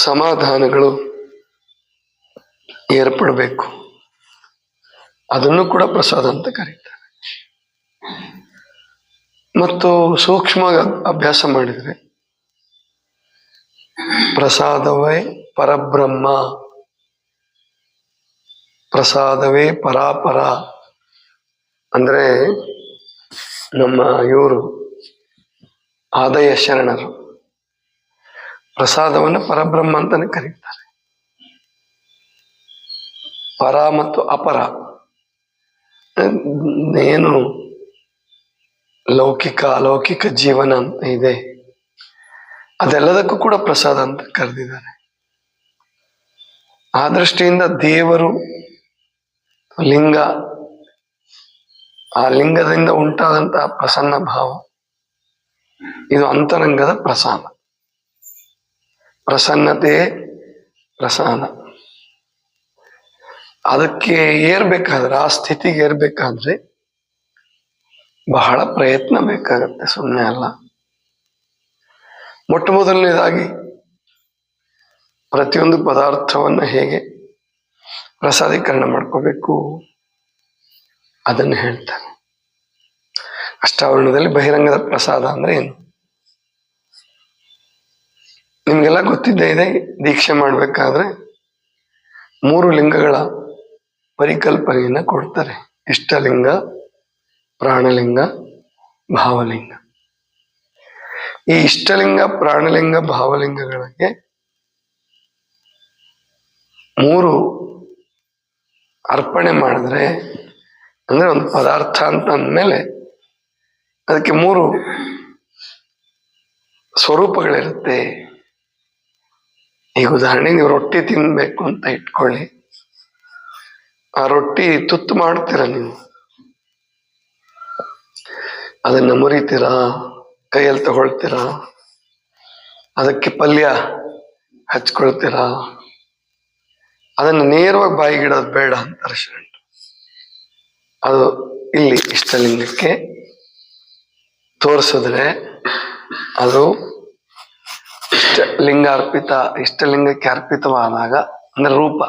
ಸಮಾಧಾನಗಳು ಏರ್ಪಡಬೇಕು. ಅದನ್ನು ಕೂಡ ಪ್ರಸಾದ ಅಂತ ಕರೀತಾರೆ. ಮತ್ತು ಸೂಕ್ಷ್ಮ ಅಭ್ಯಾಸ ಮಾಡಿದರೆ ಪ್ರಸಾದವೇ ಪರಬ್ರಹ್ಮ. ಪ್ರಸಾದವೇ ಪರಾಪರ. ಅಂದರೆ ನಮ್ಮ ಇವರು ಆದಯ ಶರಣರು. ಪ್ರಸಾದವನ್ನು ಪರಬ್ರಹ್ಮ ಅಂತಾನೆ ಕರೀತಾರೆ. ಪರ ಮತ್ತು ಅಪರ. ಏನು ಲೌಕಿಕ, ಅಲೌಕಿಕ ಜೀವನ ಅಂತ ಇದೆ. ಅದೆಲ್ಲದಕ್ಕೂ ಕೂಡ ಪ್ರಸಾದ ಅಂತ ಕರೆದಿದ್ದಾರೆ. ಆ ದೃಷ್ಟಿಯಿಂದ ದೇವರು ಲಿಂಗ, ಆ ಲಿಂಗದಿಂದ ಉಂಟಾದಂತಹ ಪ್ರಸನ್ನ ಭಾವ. ಇದು ಅಂತರಂಗದ ಪ್ರಸಾದ. ಪ್ರಸನ್ನತೆ, ಪ್ರಸಾದ. ಅದಕ್ಕೆ ಏರ್ಬೇಕಾದ್ರೆ, ಆ ಸ್ಥಿತಿಗೆ ಏರ್ಬೇಕಾದ್ರೆ ಬಹಳ ಪ್ರಯತ್ನ ಬೇಕಾಗತ್ತೆ ಸುಮ್ಮನೆ ಅಲ್ಲ. ಮೊಟ್ಟ ಮೊದಲನೇದಾಗಿ ಪ್ರತಿಯೊಂದು ಪದಾರ್ಥವನ್ನು ಹೇಗೆ ಪ್ರಸಾದೀಕರಣ ಮಾಡ್ಕೋಬೇಕು? ಅದನ್ನು ಹೇಳ್ತಾನೆ ಅಷ್ಟಾವರಣದಲ್ಲಿ ಬಹಿರಂಗದ ಪ್ರಸಾದ ಅಂದ್ರೆ ಏನು? ನಿಮ್ಗೆಲ್ಲ ಗೊತ್ತಿದ್ದೇ ಇದೆ, ದೀಕ್ಷೆ ಮಾಡಬೇಕಾದ್ರೆ ಮೂರು ಲಿಂಗಗಳ ಪರಿಕಲ್ಪನೆಯನ್ನ ಕೊಡ್ತಾರೆ. ಇಷ್ಟಲಿಂಗ, ಪ್ರಾಣಲಿಂಗ, ಭಾವಲಿಂಗ. ಈ ಇಷ್ಟಲಿಂಗ, ಪ್ರಾಣಲಿಂಗ, ಭಾವಲಿಂಗಗಳಿಗೆ ಮೂರು ಅರ್ಪಣೆ ಮಾಡಿದ್ರೆ, ಅಂದ್ರೆ ಒಂದು ಪದಾರ್ಥ ಅಂತ ಅಂದಮೇಲೆ ಅದಕ್ಕೆ ಮೂರು ಸ್ವರೂಪಗಳಿರುತ್ತೆ. ಈಗ ಉದಾಹರಣೆ ನೀವು ರೊಟ್ಟಿ ತಿನ್ಬೇಕು ಅಂತ ಇಟ್ಕೊಳ್ಳಿ. ಆ ರೊಟ್ಟಿ ತುತ್ತು ಮಾಡ್ತೀರ ನೀವು? ಅದನ್ನ ಮುರಿತೀರಾ? ಕೈಯಲ್ಲಿ ತಗೊಳ್ತೀರಾ? ಅದಕ್ಕೆ ಪಲ್ಯ ಹಚ್ಕೊಳ್ತೀರಾ? ಅದನ್ನು ನೇರವಾಗಿ ಬಾಯಿಗಿಡೋದು ಬೇಡ ಅಂತಾರೆ ಶರಣ್ ಅದು ಇಲ್ಲಿ ಇಷ್ಟಲಿಂಗಕ್ಕೆ ತೋರಿಸಿದ್ರೆ ಅದು ಇಷ್ಟ ಲಿಂಗಾರ್ಪಿತ ಇಷ್ಟಲಿಂಗಕ್ಕೆ ಅರ್ಪಿತವಾದಾಗ, ಅಂದ್ರೆ ರೂಪ,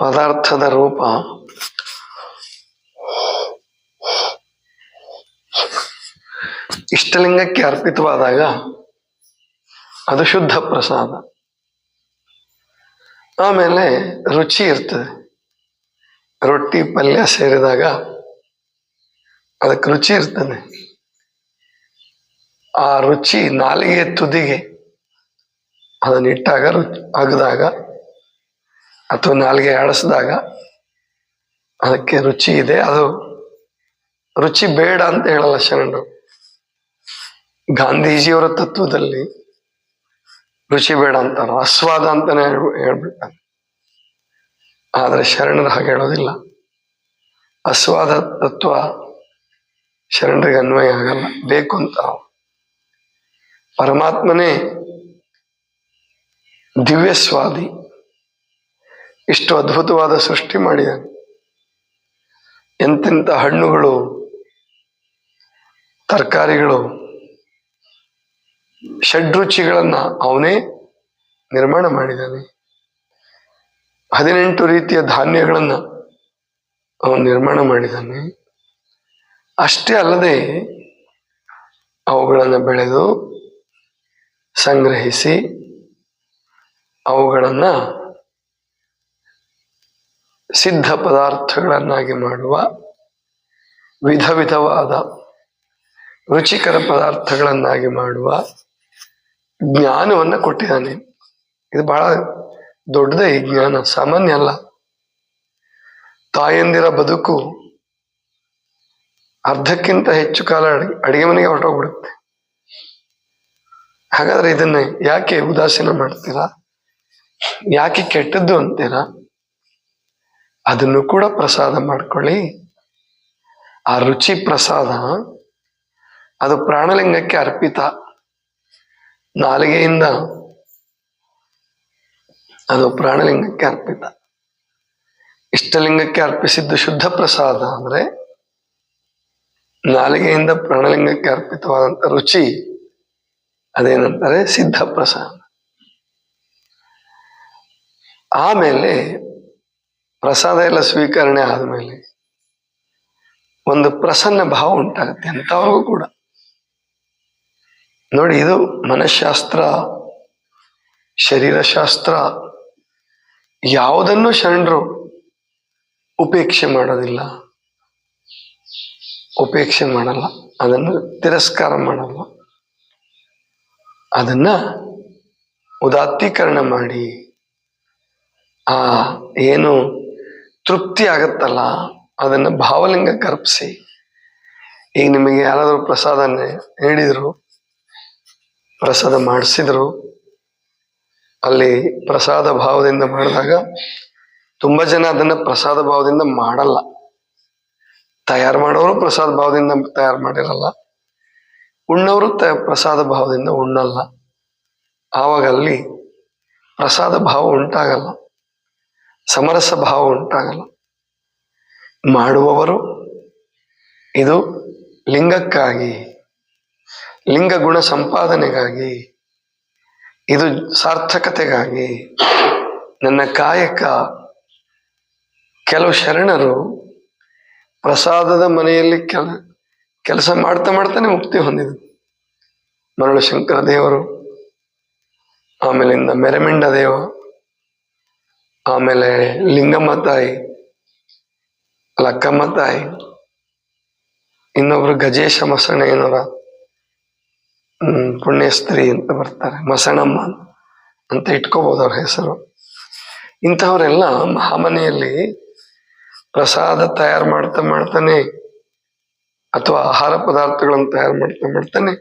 ಪದಾರ್ಥದ ರೂಪ ಇಷ್ಟಲಿಂಗಕ್ಕೆ ಅರ್ಪಿತವಾದಾಗ ಅದು ಶುದ್ಧ ಪ್ರಸಾದ. ಆಮೇಲೆ ರುಚಿ ಇರ್ತದೆ. ರೊಟ್ಟಿ ಪಲ್ಯ ಸೇರಿದಾಗ ಅದಕ್ಕೆ ರುಚಿ ಇರ್ತದೆ. ಆ ರುಚಿ ನಾಲಿಗೆ ತುದಿಗೆ ಅದನ್ನು ಇಟ್ಟಾಗ ರುಚಿ ಅಗದಾಗ ಅಥವಾ ನಾಲಿಗೆ ಆಡಿಸಿದಾಗ ಅದಕ್ಕೆ ರುಚಿ ಇದೆ. ಅದು ರುಚಿ ಬೇಡ ಅಂತ ಹೇಳಲ್ಲ ಶರಣರು. ಗಾಂಧೀಜಿಯವರ ತತ್ವದಲ್ಲಿ ರುಚಿ ಬೇಡ ಅಂತಾರ. ಆಸ್ವಾದ ಅಂತಾನೆ ಹೇಳ್ಬಿಟ್ಟ ಆದ್ರೆ ಶರಣರು ಹಾಗೆ ಹೇಳೋದಿಲ್ಲ. ಅಸ್ವಾದ ತತ್ವ ಶರಣರಿಗೆ ಅನ್ವಯ ಆಗಲ್ಲ. ಬೇಕು ಅಂತ ಪರಮಾತ್ಮನೇ ದಿವ್ಯಸ್ವಾದಿ. ಇಷ್ಟು ಅದ್ಭುತವಾದ ಸೃಷ್ಟಿ ಮಾಡಿದ ಎಂತೆಂಥ ಹಣ್ಣುಗಳು, ತರಕಾರಿಗಳು, ಷಡ್ರುಚಿಗಳನ್ನು ಅವನೇ ನಿರ್ಮಾಣ ಮಾಡಿದ್ದಾನೆ. ಹದಿನೆಂಟು ರೀತಿಯ ಧಾನ್ಯಗಳನ್ನು ಅವನು ನಿರ್ಮಾಣ ಮಾಡಿದ್ದಾನೆ. ಅಷ್ಟೇ ಅಲ್ಲದೆ ಅವುಗಳನ್ನು ಬೆಳೆದು ಸಂಗ್ರಹಿಸಿ ಅವುಗಳನ್ನು ಸಿದ್ಧ ಪದಾರ್ಥಗಳನ್ನಾಗಿ ಮಾಡುವ ವಿಧ ವಿಧವಾದ ರುಚಿಕರ ಪದಾರ್ಥಗಳನ್ನಾಗಿ ಮಾಡುವ ಜ್ಞಾನವನ್ನು ಕೊಟ್ಟಿದ್ದಾನೆ. ಇದು ಬಹಳ ದೊಡ್ಡದೇ ಈ ಜ್ಞಾನ, ಸಾಮಾನ್ಯ ಅಲ್ಲ. ತಾಯಂದಿರ ಬದುಕು ಅರ್ಧಕ್ಕಿಂತ ಹೆಚ್ಚು ಕಾಲ ಅಡಿಗೆ ಮನೆಗೆ ಹೊರಟೋಗ್ಬಿಡುತ್ತೆ. ಹಾಗಾದ್ರೆ ಇದನ್ನ ಯಾಕೆ ಉದಾಸೀನ ಮಾಡ್ತೀರಾ? ಯಾಕೆ ಕೆಟ್ಟದ್ದು ಅಂತೀರಾ? ಅದನ್ನು ಕೂಡ ಪ್ರಸಾದ ಮಾಡ್ಕೊಳ್ಳಿ. ಆ ರುಚಿ ಪ್ರಸಾದ, ಅದು ಪ್ರಾಣಲಿಂಗಕ್ಕೆ ಅರ್ಪಿತ. ನಾಲಿಗೆಯಿಂದ ಅದು ಪ್ರಾಣಲಿಂಗಕ್ಕೆ ಅರ್ಪಿತ. ಇಷ್ಟಲಿಂಗಕ್ಕೆ ಅರ್ಪಿಸಿದ್ದು ಶುದ್ಧ ಪ್ರಸಾದ ಅಂದ್ರೆ ನಾಲಿಗೆಯಿಂದ ಪ್ರಾಣಲಿಂಗಕ್ಕೆ ಅರ್ಪಿತವಾದಂಥ ರುಚಿ. ಅದೇನಂತಾರೆ ಸಿದ್ಧ ಪ್ರಸಾದ ಆಮೇಲೆ ಪ್ರಸಾದ ಎಲ್ಲ ಸ್ವೀಕರಣೆ ಆದಮೇಲೆ ಒಂದು ಪ್ರಸನ್ನ ಭಾವ ಉಂಟಾಗುತ್ತೆ ಎಂಥವ್ರಿಗೂ ಕೂಡ. ನೋಡಿ, ಇದು ಮನಃಶಾಸ್ತ್ರ ಶರೀರಶಾಸ್ತ್ರ, ಯಾವುದನ್ನು ಶರಣರು ಉಪೇಕ್ಷೆ ಮಾಡೋದಿಲ್ಲ. ಉಪೇಕ್ಷೆ ಮಾಡಲ್ಲ. ಅದನ್ನು ತಿರಸ್ಕಾರ ಮಾಡಲ್ಲ. ಅದನ್ನ ಉದಾತ್ತೀಕರಣ ಮಾಡಿ, ಆ ಏನು ತೃಪ್ತಿ ಆಗತ್ತಲ್ಲ, ಅದನ್ನ ಭಾವಲಿಂಗ ಕರ್ಪಿಸಿ ಈಗ ನಿಮಗೆ ಯಾರಾದರೂ ಪ್ರಸಾದ ನೀಡಿದ್ರು ಪ್ರಸಾದ ಮಾಡಿಸಿದ್ರು, ಅಲ್ಲಿ ಪ್ರಸಾದ ಭಾವದಿಂದ ಮಾಡಿದಾಗ ತುಂಬಾ ಜನ ಅದನ್ನ ಪ್ರಸಾದ ಭಾವದಿಂದ ಮಾಡಲ್ಲ. ತಯಾರು ಮಾಡೋರು ಪ್ರಸಾದ ಭಾವದಿಂದ ತಯಾರು ಮಾಡಿರಲ್ಲ. ಉಣ್ಣವರು ತ ಪ್ರಸಾದ ಭಾವದಿಂದ ಉಣ್ಣಲ್ಲ. ಆವಾಗ ಅಲ್ಲಿ ಪ್ರಸಾದ ಭಾವ ಉಂಟಾಗಲ್ಲ. ಸಮರಸ ಭಾವ ಉಂಟಾಗಲ್ಲ. ಮಾಡುವವರು ಇದು ಲಿಂಗಕ್ಕಾಗಿ ಲಿಂಗ ಗುಣ ಸಂಪಾದನೆಗಾಗಿ, ಇದು ಸಾರ್ಥಕತೆಗಾಗಿ ನನ್ನ ಕಾಯಕ ಕೆಲವು ಶರಣರು ಪ್ರಸಾದದ ಮನೆಯಲ್ಲಿ ಕೆಲ ಕೆಲಸ ಮಾಡ್ತಾ ಮಾಡ್ತಾನೆ ಮುಕ್ತಿ ಹೊಂದಿದ್ರು ಮರಳು ಶಂಕರ ದೇವರು, ಆಮೇಲಿಂದ ಮೆರಮಿಂಡ ದೇವ, ಆಮೇಲೆ ಲಿಂಗಮ್ಮ ತಾಯಿ, ಲಕ್ಕಮ್ಮ ತಾಯಿ, ಇನ್ನೊಬ್ರು ಗಜೇಶ ಮಸಣಯ್ಯನವರ ಪುಣ್ಯ ಸ್ತ್ರೀ ಅಂತ ಬರ್ತಾರೆ, ಮಸಣಮ್ಮ ಅಂತ. ಇಟ್ಕೋಬಹುದು ಅವ್ರ ಹೆಸರು. ಇಂಥವರೆಲ್ಲ ಮಹಾಮನೆಯಲ್ಲಿ ಪ್ರಸಾದ ತಯಾರು ಮಾಡ್ತಾ ಮಾಡ್ತಾನೆ ಅಥವಾ ಆಹಾರ ಪದಾರ್ಥಗಳನ್ನು ತಯಾರು ಮಾಡ್ತಾ ಮಾಡ್ತಾನೆ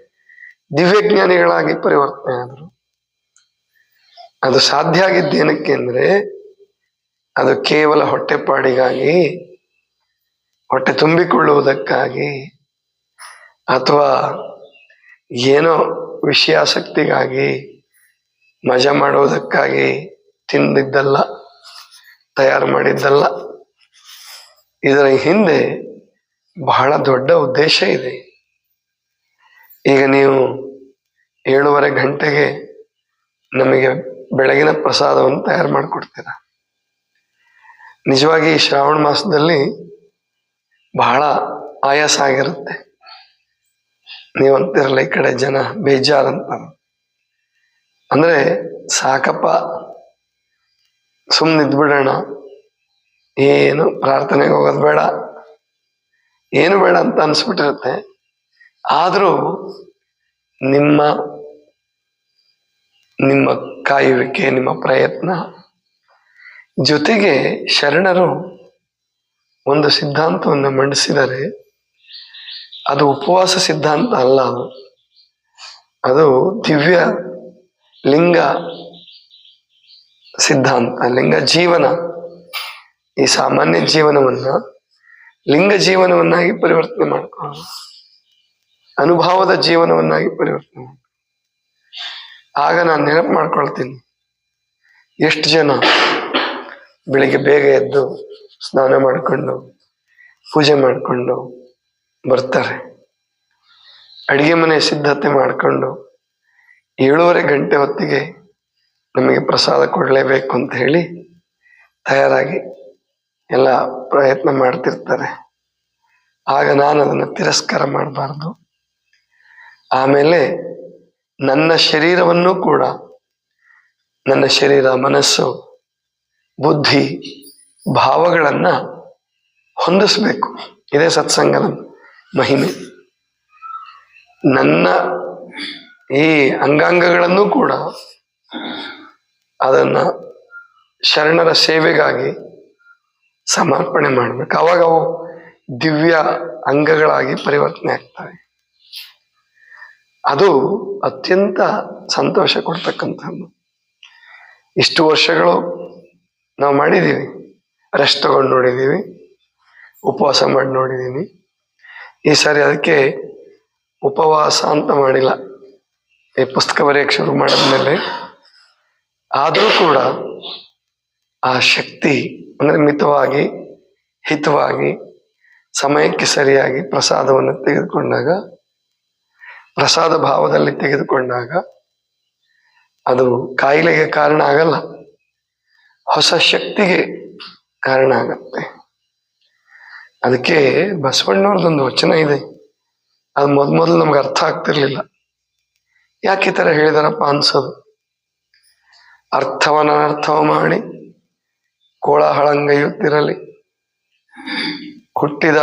ದಿವ್ಯಜ್ಞಾನಿಗಳಾಗಿ ಪರಿವರ್ತನೆ ಆದರು. ಅದು ಸಾಧ್ಯ ಆಗಿದ್ದೇನಕ್ಕೆ ಅಂದ್ರೆ ಅದು ಕೇವಲ ಹೊಟ್ಟೆಪಾಡಿಗಾಗಿ ಹೊಟ್ಟೆ ತುಂಬಿಕೊಳ್ಳುವುದಕ್ಕಾಗಿ ಅಥವಾ ಏನೋ ವಿಷಯಾಸಕ್ತಿಗಾಗಿ ಮಜಾ ಮಾಡುವುದಕ್ಕಾಗಿ ತಿಂದಿದ್ದಲ್ಲ, ತಯಾರು ಮಾಡಿದ್ದಲ್ಲ. ಇದರ ಹಿಂದೆ ಬಹಳ ದೊಡ್ಡ ಉದ್ದೇಶ ಇದೆ. ಈಗ ನೀವು ಏಳುವರೆ ಗಂಟೆಗೆ ನಮಗೆ ಬೆಳಗಿನ ಪ್ರಸಾದವನ್ನು ತಯಾರು ಮಾಡಿಕೊಡ್ತೀರ. ನಿಜವಾಗಿ ಶ್ರಾವಣ ಮಾಸದಲ್ಲಿ ಬಹಳ ಆಯಾಸ ಆಗಿರುತ್ತೆ. ನೀವಂತಿರಲ್ಲ ಈ ಕಡೆ ಜನ ಬೇಜಾರಂತ ಅಂದರೆ ಸಾಕಪ್ಪ ಸುಮ್ಮನೆ ಬಿಡೋಣ ಏನು ಪ್ರಾರ್ಥನೆಗೆ ಹೋಗೋದು ಬೇಡ. ಏನು ಬೇಡ ಅಂತ ಅನ್ಸ್ಬಿಟ್ಟಿರುತ್ತೆ. ಆದರೂ ನಿಮ್ಮ ನಿಮ್ಮ ಕಾಯುವಿಕೆ, ನಿಮ್ಮ ಪ್ರಯತ್ನ ಜೊತೆಗೆ ಶರಣರು ಒಂದು ಸಿದ್ಧಾಂತವನ್ನು ಮಂಡಿಸಿದರೆ ಅದು ಉಪವಾಸ ಸಿದ್ಧಾಂತ ಅಲ್ಲ ಅದು. ಅದು ದಿವ್ಯ ಲಿಂಗ ಸಿದ್ಧಾಂತ, ಲಿಂಗ ಜೀವನ. ಈ ಸಾಮಾನ್ಯ ಜೀವನವನ್ನ ಲಿಂಗ ಜೀವನವನ್ನಾಗಿ ಪರಿವರ್ತನೆ ಮಾಡ್ಕೊಳ್ಳೋದು. ಅನುಭವದ ಜೀವನವನ್ನಾಗಿ ಪರಿವರ್ತನೆ ಮಾಡ್ಕೊಳ್ಳೋದು. ಆಗ ನಾನು ನೆನಪು ಮಾಡ್ಕೊಳ್ತೀನಿ. ಎಷ್ಟು ಜನ ಬೆಳಿಗ್ಗೆ ಬೇಗ ಎದ್ದು ಸ್ನಾನ ಮಾಡಿಕೊಂಡು, ಪೂಜೆ ಮಾಡಿಕೊಂಡು ಬರ್ತಾರೆ. ಅಡಿಗೆ ಮನೆ ಸಿದ್ಧತೆ ಮಾಡಿಕೊಂಡು ಏಳೂವರೆ ಗಂಟೆ ಹೊತ್ತಿಗೆ ನಮಗೆ ಪ್ರಸಾದ ಕೊಡಲೇಬೇಕು ಅಂತ ಹೇಳಿ ತಯಾರಾಗಿ ಎಲ್ಲ ಪ್ರಯತ್ನ ಮಾಡ್ತಿರ್ತಾರೆ. ಆಗ ನಾನು ಅದನ್ನು ತಿರಸ್ಕಾರ ಮಾಡಬಾರ್ದು. ಆಮೇಲೆ ನನ್ನ ಶರೀರವನ್ನು ಕೂಡ, ನನ್ನ ಶರೀರ ಮನಸ್ಸು, ಬುದ್ಧಿ, ಭಾವಗಳನ್ನು ಹೊಂದಿಸ್ಬೇಕು. ಇದೇ ಸತ್ಸಂಗದ ಮಹಿಮೆ. ನನ್ನ ಈ ಅಂಗಾಂಗಗಳನ್ನು ಕೂಡ ಅದನ್ನು ಶರಣರ ಸೇವೆಗಾಗಿ ಸಮರ್ಪಣೆ ಮಾಡಬೇಕು. ಅವಾಗ ಅವು ದಿವ್ಯ ಅಂಗಗಳಾಗಿ ಪರಿವರ್ತನೆ ಆಗ್ತವೆ. ಅದು ಅತ್ಯಂತ ಸಂತೋಷ ಕೊಡ್ತಕ್ಕಂಥದ್ದು. ಇಷ್ಟು ವರ್ಷಗಳು ನಾವು ಮಾಡಿದ್ದೀವಿ. ರೆಸ್ಟ್ ತಗೊಂಡು ನೋಡಿದ್ದೀವಿ. ಉಪವಾಸ ಮಾಡಿ ನೋಡಿದ್ದೀನಿ. ಈ ಸಾರಿ ಅದಕ್ಕೆ ಉಪವಾಸ ಅಂತ ಮಾಡಿಲ್ಲ. ಈ ಪುಸ್ತಕ ಬರೆಯಕ್ಕೆ ಶುರು ಮಾಡಿದ್ಮೇಲೆ ಆದರೂ ಕೂಡ ಆ ಶಕ್ತಿ ಅಂದ್ರೆ ಮಿತವಾಗಿ ಹಿತವಾಗಿ, ಸಮಯಕ್ಕೆ ಸರಿಯಾಗಿ ಪ್ರಸಾದವನ್ನು ತೆಗೆದುಕೊಂಡಾಗ, ಪ್ರಸಾದ ಭಾವದಲ್ಲಿ ತೆಗೆದುಕೊಂಡಾಗ ಅದು ಕಾಯಿಲೆಗೆ ಕಾರಣ ಆಗಲ್ಲ. ಹೊಸ ಶಕ್ತಿಗೆ ಕಾರಣ ಆಗತ್ತೆ. ಅದಕ್ಕೆ ಬಸವಣ್ಣವ್ರದ್ದೊಂದು ವಚನ ಇದೆ. ಅದು ಮೊದ್ ಮೊದಲು ನಮ್ಗೆ ಅರ್ಥ ಆಗ್ತಿರ್ಲಿಲ್ಲ. ಯಾಕೆ ಈ ಥರ ಹೇಳಿದಾರಪ್ಪ ಅನ್ಸೋದು? ಅರ್ಥವನ ಅರ್ಥವ ಮಾಡಿ ಕೋಳಹಳಂಗೈಯುತ್ತಿರಲಿ. ಹುಟ್ಟಿದ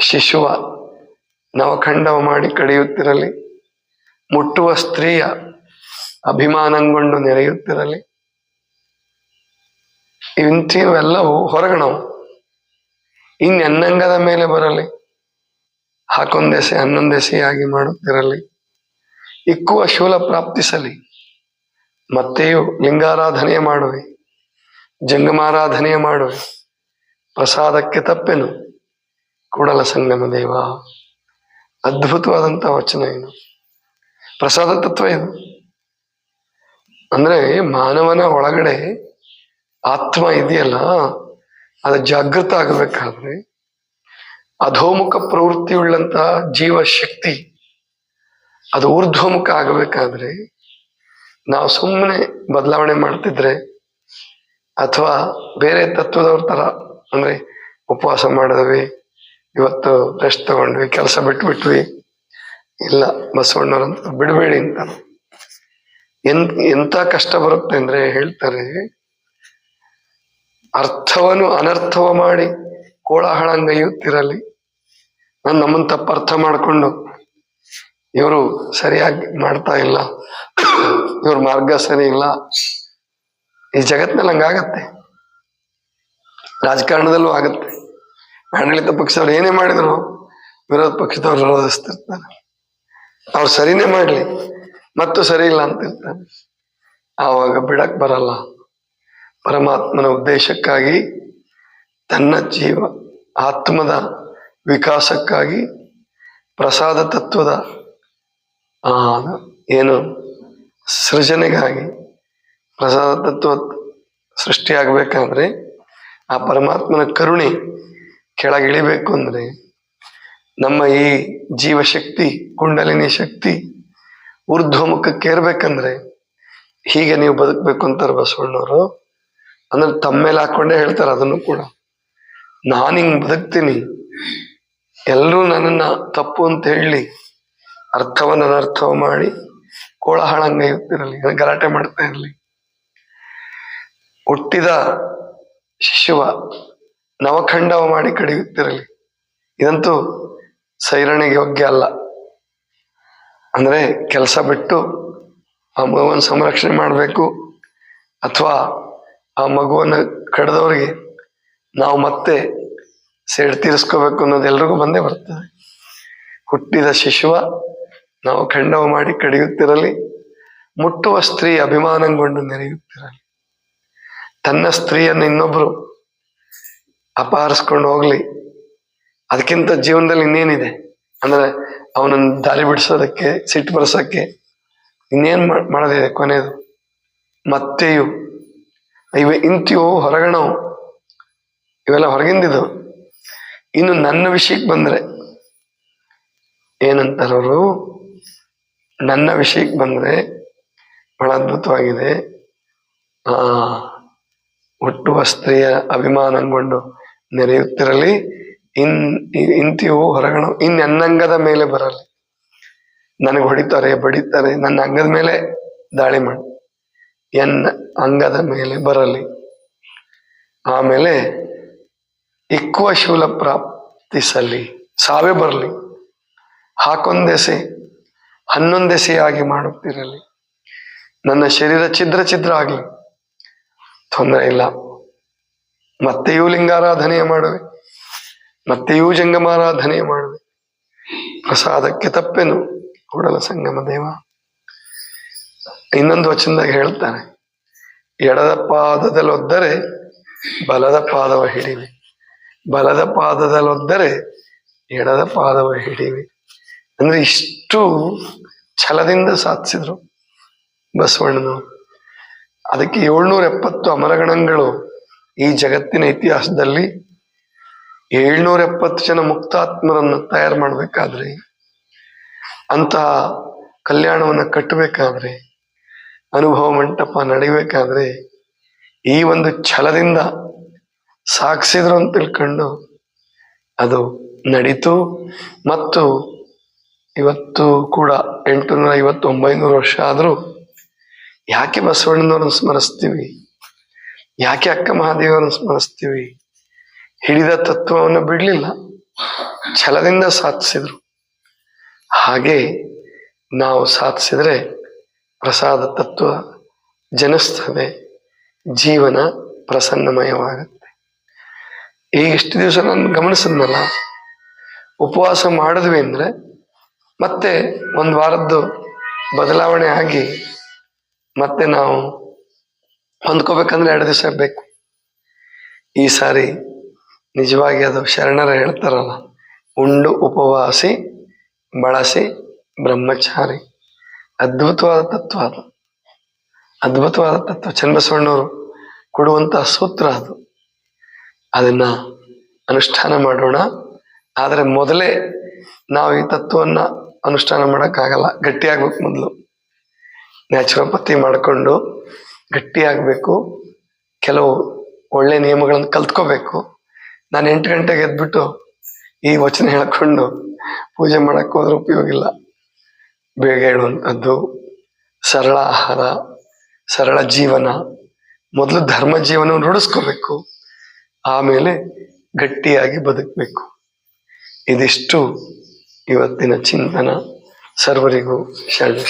ಶಿಶುವ ನವಖಂಡವ ಮಾಡಿ ಕಡಿಯುತ್ತಿರಲಿ ಮುಟ್ಟುವ ಸ್ತ್ರೀಯ ಅಭಿಮಾನಗೊಂಡು ನೆರೆಯುತ್ತಿರಲಿ. ಇಂಥವೆಲ್ಲವೂ ಹೊರಗಣವು. ಇನ್ನೆನ್ನಂಗದ ಮೇಲೆ ಬರಲಿ. ಹಾಕೊಂದೆಸೆ ಹನ್ನೊಂದೆಸೆಯಾಗಿ ಮಾಡುತ್ತಿರಲಿ. ಇಕ್ಕುವ ಶೂಲ ಪ್ರಾಪ್ತಿಸಲಿ. ಮತ್ತೆಯೂ ಲಿಂಗಾರಾಧನೆ ಮಾಡುವೆ. ಜಂಗಮಾರಾಧನೆಯ ಮಾಡುವೆ ಪ್ರಸಾದಕ್ಕೆ ತಪ್ಪೆನು. ಕೂಡಲ ಸಂಗಮ ದೇವ. ಅದ್ಭುತವಾದಂಥ ವಚನ ಏನು ಪ್ರಸಾದ ತತ್ವ ಇದು. ಅಂದ್ರೆ ಮಾನವನ ಒಳಗಡೆ ಆತ್ಮ ಇದೆಯಲ್ಲ, ಅದು ಜಾಗೃತ ಆಗಬೇಕಾದ್ರೆ ಅಧೋಮುಖ ಪ್ರವೃತ್ತಿಯುಳ್ಳಂತಹ ಜೀವ ಶಕ್ತಿ ಅದು ಊರ್ಧ್ವಮುಖ ಆಗಬೇಕಾದ್ರೆ ನಾವು ಸುಮ್ಮನೆ ಬದಲಾವಣೆ ಮಾಡ್ತಿದ್ರೆ ಅಥವಾ ಬೇರೆ ತತ್ವದವ್ರ ತರ, ಅಂದ್ರೆ ಉಪವಾಸ ಮಾಡಿದ್ವಿ, ಇವತ್ತು ರೆಸ್ಟ್ ತಗೊಂಡ್ವಿ, ಕೆಲಸ ಬಿಟ್ಬಿಟ್ವಿ. ಇಲ್ಲ, ಬಸವಣ್ಣವ್ರಂತ ಬಿಡಬೇಡಿ ಅಂತ. ಎನ್, ಎಂತ ಕಷ್ಟ ಬರುತ್ತೆ ಅಂದ್ರೆ ಹೇಳ್ತಾರೆ, ಅರ್ಥವನ್ನು ಅನರ್ಥವ ಮಾಡಿ ಕೋಲಾಹಳಂಗೈಯುತ್ತಿರಲಿ ನಾನು ನಮ್ಮನ್ನು ತಪ್ಪು ಅರ್ಥ ಮಾಡಿಕೊಂಡು, ಇವರು ಸರಿಯಾಗಿ ಮಾಡ್ತಾ ಇಲ್ಲ, ಇವ್ರ ಮಾರ್ಗ ಸರಿ ಇಲ್ಲ ಈ ಜಗತ್ನಲ್ಲಿ ಹಂಗಾಗತ್ತೆ. ರಾಜಕಾರಣದಲ್ಲೂ ಆಗತ್ತೆ. ಆಡಳಿತ ಪಕ್ಷದವ್ರು ಏನೇ ಮಾಡಿದ್ರು ವಿರೋಧ ಪಕ್ಷದವ್ರು ವಿರೋಧಿಸ್ತಿರ್ತಾರೆ. ಅವ್ರು ಸರಿನೇ ಮಾಡಲಿ, ಮತ್ತು ಸರಿ ಇಲ್ಲ ಅಂತಿರ್ತಾರೆ. ಆವಾಗ ಬಿಡಕ್ ಬರಲ್ಲ. ಪರಮಾತ್ಮನ ಉದ್ದೇಶಕ್ಕಾಗಿ, ತನ್ನ ಜೀವ, ಆತ್ಮದ ವಿಕಾಸಕ್ಕಾಗಿ, ಪ್ರಸಾದ ತತ್ವದ ಏನು ಸೃಜನೆಗಾಗಿ ಪ್ರಸಾದ ತತ್ವ ಸೃಷ್ಟಿಯಾಗಬೇಕಂದ್ರೆ ಆ ಪರಮಾತ್ಮನ ಕರುಣೆ ಕೆಳಗಿಳಿಬೇಕು ಅಂದ್ರೆ ನಮ್ಮ ಈ ಜೀವಶಕ್ತಿ, ಕುಂಡಲಿನಿ ಶಕ್ತಿ ಊರ್ಧ್ವಮುಖಕ್ಕೇರ್ಬೇಕಂದ್ರೆ ಹೀಗೆ ನೀವು ಬದುಕಬೇಕು ಅಂತಾರೆ ಬಸವಣ್ಣವರು ಅಂದ್ರೆ ತಮ್ಮೇಲೆ ಹಾಕೊಂಡೆ ಹೇಳ್ತಾರೆ ಅದನ್ನು ಕೂಡ. ನಾನು ಹಿಂಗೆ ಬದುಕ್ತೀನಿ, ಎಲ್ಲರೂ ನನ್ನನ್ನ ತಪ್ಪು ಅಂತ ಹೇಳಿ, ಅರ್ಥವನ್ನ ಅನರ್ಥವ ಮಾಡಿ ಕೋಳಹಳಂಗೈಯುತ್ತಿರಲಿ ಗಲಾಟೆ ಮಾಡ್ತಾ ಇರಲಿ. ಹುಟ್ಟಿದ ಶಿಶುವ ನವಖಂಡವ ಮಾಡಿ ಕಡಿಯುತ್ತಿರಲಿ. ಇದಂತೂ ಸೈರಣಿಗೆ ಯೋಗ್ಯ ಅಲ್ಲ. ಅಂದರೆ ಕೆಲಸ ಬಿಟ್ಟು ಆ ಮಗುವನ್ನು ಸಂರಕ್ಷಣೆ ಮಾಡಬೇಕು ಅಥವಾ ಆ ಮಗುವನ್ನು ಕಡ್ದವ್ರಿಗೆ ನಾವು ಮತ್ತೆ ಸೇಡ್ ತೀರಿಸ್ಕೋಬೇಕು ಅನ್ನೋದು ಎಲ್ರಿಗೂ ಬಂದೇ ಬರ್ತದೆ. ಹುಟ್ಟಿದ ಶಿಶುವ ನಾವು ಖಂಡವ ಮಾಡಿ ಕಡಿಯುತ್ತಿರಲಿ. ಮುಟ್ಟುವ ಸ್ತ್ರೀ ಅಭಿಮಾನಗೊಂಡು ನೆರೆಯುತ್ತಿರಲಿ. ತನ್ನ ಸ್ತ್ರೀಯನ್ನು ಇನ್ನೊಬ್ರು ಅಪಹರಿಸ್ಕೊಂಡು ಹೋಗ್ಲಿ. ಅದಕ್ಕಿಂತ ಜೀವನದಲ್ಲಿ ಇನ್ನೇನಿದೆ? ಅಂದ್ರೆ ಅವನನ್ನು ದಾರಿ ಬಿಡಿಸೋದಕ್ಕೆ, ಸಿಟ್ಟು ಬರ್ಸೋಕ್ಕೆ ಇನ್ನೇನು ಮಾಡ್- ಮಾಡೋದಿದೆ ಕೊನೆಯದು ಮತ್ತೆಯು, ಇವೆ ಇಂತಿಯು ಹೊರಗಣವು. ಇವೆಲ್ಲ ಹೊರಗಿಂದಿದ್ದು. ಇನ್ನು ನನ್ನ ವಿಷಯಕ್ಕೆ ಬಂದ್ರೆ ಏನಂತಾರವರು? ನನ್ನ ವಿಷಯಕ್ಕೆ ಬಂದ್ರೆ ಬಹಳ ಅದ್ಭುತವಾಗಿದೆ. ಆ ಹುಟ್ಟುವ ಸ್ತ್ರೀಯ ಅಭಿಮಾನಗೊಂಡು ನೆರೆಯುತ್ತಿರಲಿ. ಇನ್ ಇ- ಇಂತಿವು ಹೊರಗಣ, ಇನ್ ಅನ್ನಂಗದ ಮೇಲೆ ಬರಲಿ. ನನಗೆ ಹೊಡಿತಾರೆ, ಬಡಿತಾರೆ, ನನ್ನ ಅಂಗದ ಮೇಲೆ ದಾಳಿ ಮಾಡಿ. ಎನ್ನ ಅಂಗದ ಮೇಲೆ ಬರಲಿ. ಆಮೇಲೆ ಇಕ್ಕುವ ಶೂಲ ಪ್ರಾಪ್ತಿಸಲಿ. ಸಾವೇ ಬರಲಿ. ಹಾಕೊಂದೆಸೆ, ಹನ್ನೊಂದೆಸೆಯಾಗಿ ಮಾಡುತ್ತಿರಲಿ. ನನ್ನ ಶರೀರ ಛಿದ್ರ ಛಿದ್ರ ಆಗಲಿ. ತೊಂದರೆ ಇಲ್ಲ. ಮತ್ತೆಯೂ ಲಿಂಗಾರಾಧನೆಯ ಮಾಡುವೆ. ಮತ್ತೆಯೂ ಜಂಗಮಾರಾಧನೆಯ ಮಾಡುವೆ. ಪ್ರಸಾದಕ್ಕೆ ತಪ್ಪೆನು ಕೂಡಲ ಸಂಗಮ ದೇವ. ಇನ್ನೊಂದು ವಚನದಾಗ ಹೇಳ್ತಾನೆ, ಎಡದ ಪಾದದಲ್ಲೊದ್ದರೆ ಬಲದ ಪಾದವ ಹಿಡಿವೆ. ಬಲದ ಪಾದದಲ್ಲೊದ್ದರೆ ಎಡದ ಪಾದವ ಹಿಡಿವೆ. ಅಂದ್ರೆ ಇಷ್ಟು ಛಲದಿಂದ ಸಾಧಿಸಿದ್ರು ಬಸವಣ್ಣನವರು. ಅದಕ್ಕೆ ಏಳ್ನೂರ ಎಪ್ಪತ್ತು ಅಮರಗಣಗಳು ಈ ಜಗತ್ತಿನ ಇತಿಹಾಸದಲ್ಲಿ ಏಳ್ನೂರ ಎಪ್ಪತ್ತು ಜನ ಮುಕ್ತಾತ್ಮರನ್ನು ತಯಾರು ಮಾಡಬೇಕಾದ್ರೆ, ಅಂತಹ ಕಲ್ಯಾಣವನ್ನು ಕಟ್ಟಬೇಕಾದ್ರೆ, ಅನುಭವ ಮಂಟಪ ನಡಿಬೇಕಾದ್ರೆ ಈ ಒಂದು ಛಲದಿಂದ ಸಾಗಿಸಿದ್ರು ಅಂತ ತಿಳ್ಕೊಂಡು ಅದು ನಡೀತು. ಮತ್ತು ಇವತ್ತು ಕೂಡ ಎಂಟುನೂರ ಐವತ್ತು ಒಂಬೈನೂರು ವರ್ಷ ಆದರೂ ಯಾಕೆ ಬಸವಣ್ಣನವ್ರನ್ನ ಸ್ಮರಿಸ್ತೀವಿ? ಯಾಕೆ ಅಕ್ಕ ಮಹಾದೇವರನ್ನ ಸ್ಮರಿಸ್ತೀವಿ? ಹಿಡಿದ ತತ್ವವನ್ನು ಬಿಡಲಿಲ್ಲ. ಛಲದಿಂದ ಸಾಧಿಸಿದ್ರು. ಹಾಗೆ ನಾವು ಸಾಧಿಸಿದ್ರೆ ಪ್ರಸಾದ ತತ್ವ ಜನಿಸ್ತದೆ. ಜೀವನ ಪ್ರಸನ್ನಮಯವಾಗುತ್ತೆ. ಈಗ ಇಷ್ಟು ದಿವಸ ನಾನು ಗಮನಿಸಿದ್ನಲ್ಲ, ಉಪವಾಸ ಮಾಡಿದ್ವಿ ಅಂದರೆ ಮತ್ತೆ ಒಂದು ವಾರದ್ದು ಬದಲಾವಣೆ ಆಗಿ ಮತ್ತೆ ನಾವು ಹೊಂದ್ಕೋಬೇಕಂದ್ರೆ ಎರಡು ದಿವಸ ಬೇಕು. ಈ ಸಾರಿ ನಿಜವಾಗಿ ಅದು ಶರಣರ ಹೇಳ್ತಾರಲ್ಲ, ಉಂಡು ಉಪವಾಸಿ, ಬಳಸಿ ಬ್ರಹ್ಮಚಾರಿ. ಅದ್ಭುತವಾದ ತತ್ವ ಅದು. ಅದ್ಭುತವಾದ ತತ್ವ. ಚನ್ನಬಸವಣ್ಣವರು ಕೊಡುವಂತಹ ಸೂತ್ರ ಅದು. ಅದನ್ನ ಅನುಷ್ಠಾನ ಮಾಡೋಣ. ಆದರೆ ಮೊದಲೇ ನಾವು ಈ ತತ್ವವನ್ನು ಅನುಷ್ಠಾನ ಮಾಡೋಕ್ಕಾಗಲ್ಲ. ಗಟ್ಟಿಯಾಗಬೇಕು ಮೊದಲು. ನ್ಯಾಚುರೋಪತಿ ಮಾಡಿಕೊಂಡು ಗಟ್ಟಿಯಾಗಬೇಕು. ಕೆಲವು ಒಳ್ಳೆ ನಿಯಮಗಳನ್ನು ಕಲ್ತ್ಕೋಬೇಕು. ನಾನು ಎಂಟು ಗಂಟೆಗೆ ಎದ್ಬಿಟ್ಟು ಈ ವಚನ ಹೇಳ್ಕೊಂಡು ಪೂಜೆ ಮಾಡಕ್ಕೆ ಹೋದ್ರೆ ಉಪಯೋಗ ಇಲ್ಲ. ಬೇಗ ಹೇಳುವಂಥದ್ದು, ಸರಳ ಆಹಾರ, ಸರಳ ಜೀವನ, ಮೊದಲು ಧರ್ಮ ಜೀವನವನ್ನು ರೂಢಿಸ್ಕೋಬೇಕು. ಆಮೇಲೆ ಗಟ್ಟಿಯಾಗಿ ಬದುಕಬೇಕು. ಇದಿಷ್ಟು ಇವತ್ತಿನ ಚಿಂತನ. ಸರ್ವರಿಗೂ ಶಾಲೆ